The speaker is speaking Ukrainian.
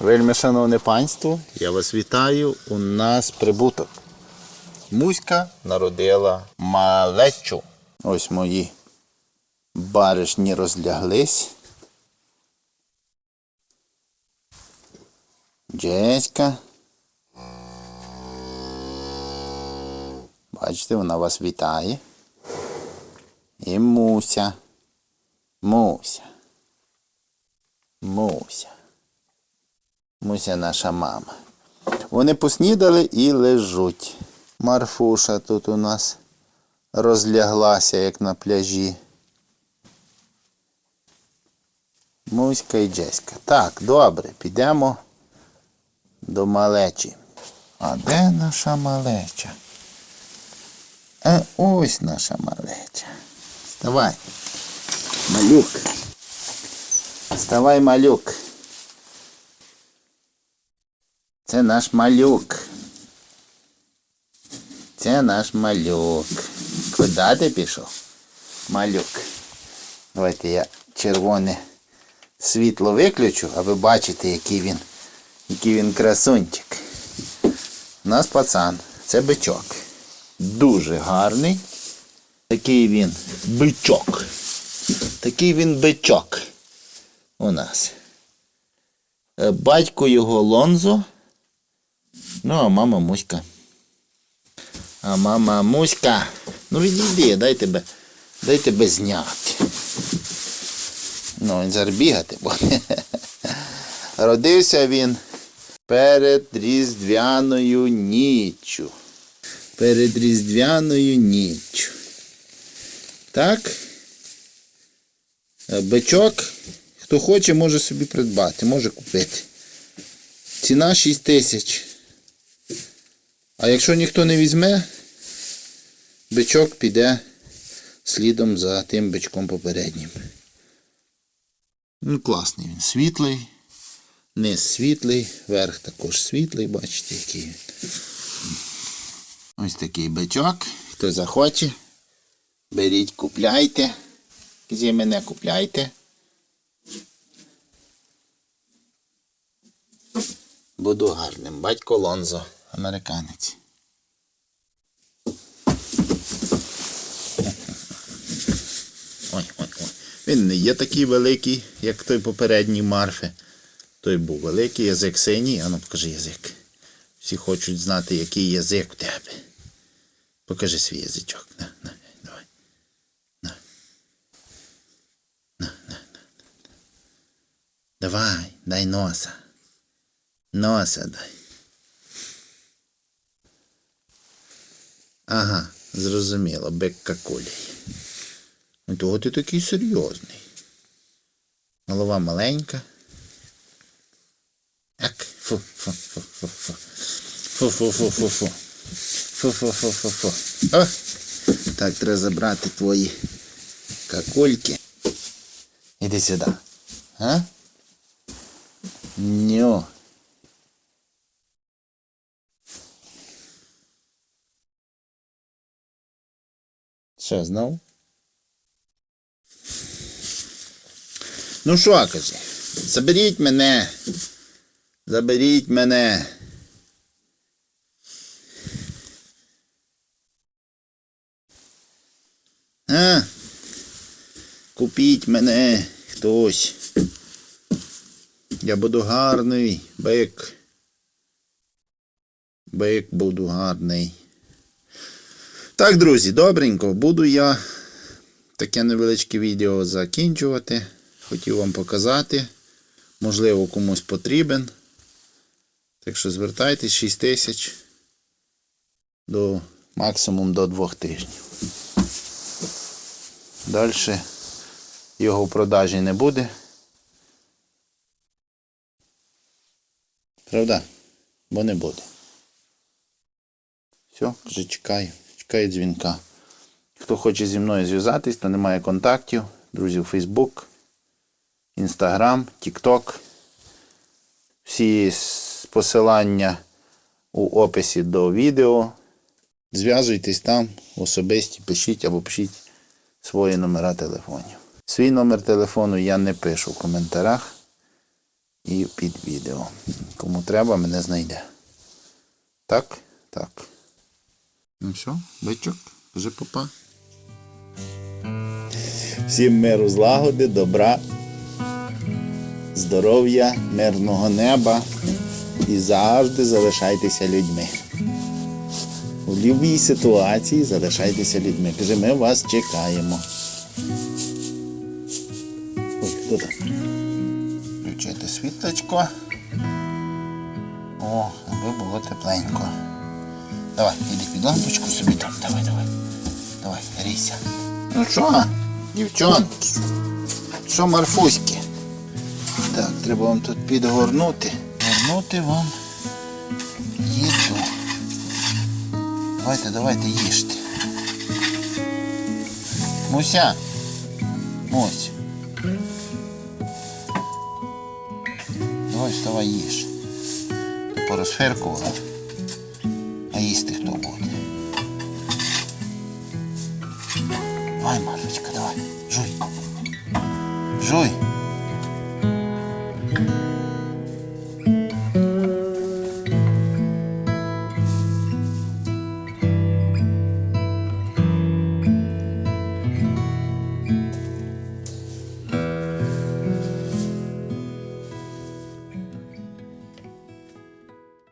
Вельми шановне панство, я вас вітаю. У нас прибуток. Муська народила малечу. Ось мої баришні розляглись. Джеська. Бачите, вона вас вітає. І Муся. Муся. Муся. Муся наша мама. Вони поснідали і лежуть. Марфуша тут у нас розляглася, як на пляжі. Муська і Джеська. Так, добре, підемо до малечі. А де наша малеча? А ось наша малеча. Вставай. Малюк. Вставай, малюк. Це наш малюк. Це наш малюк. Куди ти пішов? Малюк. Давайте я червоне світло виключу, а ви бачите, який він, який він красунчик. У нас пацан. Це бичок. Дуже гарний. Такий він бичок. Такий він бичок у нас. Е, Батько його Лонзо. Ну, а мама Муська. А мама Муська. Ну відійди, дай тебе, дай тебе зняти. Ну, він зараз бігати буде. Родився він перед Різдвяною ніччю. Перед Різдвяною ніччю. Так? Е, Бичок, хто хоче, може собі придбати, може купити. Ціна 6 тисяч. А якщо ніхто не візьме, бичок піде слідом за тим бичком попереднім. Ну, класний він. Світлий, низ світлий, верх також світлий, бачите, який він. Ось такий бичок. Хто захоче, беріть, купляйте. Зі мене купляйте. Буду гарним. Батько Лонзо, американець. Ой, ой, ой. Він не є такий великий, як той попередній Марфи. Той був великий язик синій, а ну покажи язик. Всі хочуть знати, який язик у тебе. Покажи свій язичок. На, на, давай. На. На, на, на. Давай, дай носа. Носа дай. Ага, зрозуміло, бик какулій. Ну, того ти такий серйозний. Голова маленька. Ак, фу, фу, фу, фу, фу. Фу, фу, фу, фу, фу. Так, треба забрати твої какульки. Іди сюди. А? Ню. Що, знов? Ну що, каже, заберіть мене. Заберіть мене. А? Купіть мене хтось. Я буду гарний, бик. Бик буду гарний. Так, друзі, добренько, буду я таке невеличке відео закінчувати. Хотів вам показати. Можливо, комусь потрібен. Так що звертайтесь 6 тисяч до максимум до 2 тижнів. Далі його в продажі не буде. Правда? Бо не буде. Все, вже чекаю. Чекаю дзвінка. Хто хоче зі мною зв'язатись, то немає контактів. Друзі, Фейсбук, Інстаграм, Тікток. Всі посилання у описі до відео. Зв'язуйтесь там, особисті, пишіть або пишіть свої номера телефонів. Свій номер телефону я не пишу в коментарях. і під відео. Кому треба, мене знайде. Так? Так. Ну все, бичок, кажи папа. Всім миру злагоди, добра, здоров'я, мирного неба і завжди залишайтеся людьми. У будь-якій ситуації залишайтеся людьми. Каже, ми вас чекаємо. Ой, хто там? Включити світлечко. О, аби було тепленько. Давай, іди під лампочку собі там. Давай, давай. Давай, грійся. Ну що, дівчонки? Що, Марфуськи? Так, треба вам тут підгорнути. Горнути вам їду. Давайте, давайте їжте. Муся. Мусь. Давай вставай їж. Порозферкувала. Давай, Машечка, давай. Жуй. Жуй.